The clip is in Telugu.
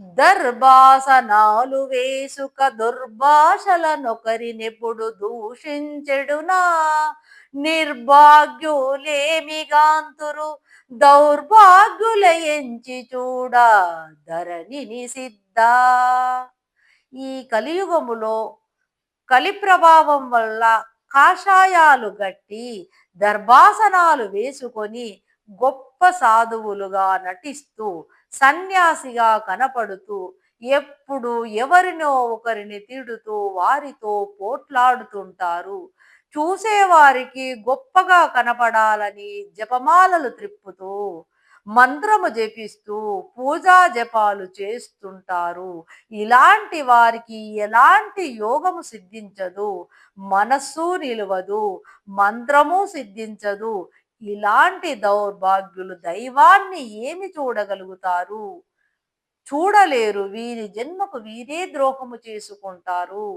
దర్భాసనాలు వేసుక దుర్భాషలనొకరినెప్పుడు దూషించెడునా? నిర్భాగ్యులేమిగాంతురు? దౌర్భాగ్యుల ఎంచి చూడ? ధరణిని సిద్ధ? ఈ కలియుగములో కలి ప్రభావం వల్ల కాషాయాలు గట్టి దర్భాసనాలు వేసుకొని గొప్ప సాధువులుగా నటిస్తూ సన్యాసిగా కనపడుతూ ఎప్పుడు ఎవరినో ఒకరిని తిడుతూ వారితో పోట్లాడుతుంటారు. చూసేవారికి గొప్పగా కనపడాలని జపమాలలు త్రిప్పుతూ మంత్రము జపిస్తూ పూజా జపాలు చేస్తుంటారు. ఇలాంటి వారికి ఎలాంటి యోగము సిద్ధించదు. మనస్సు నిలవదు. మంత్రము సిద్ధించదు. ఇలాంటి దౌర్భాగ్యులు దైవాన్ని ఏమి చూడగలుగుతారు? చూడలేరు. వీరి జన్మకు వీరే ద్రోహము చేసుకుంటారు.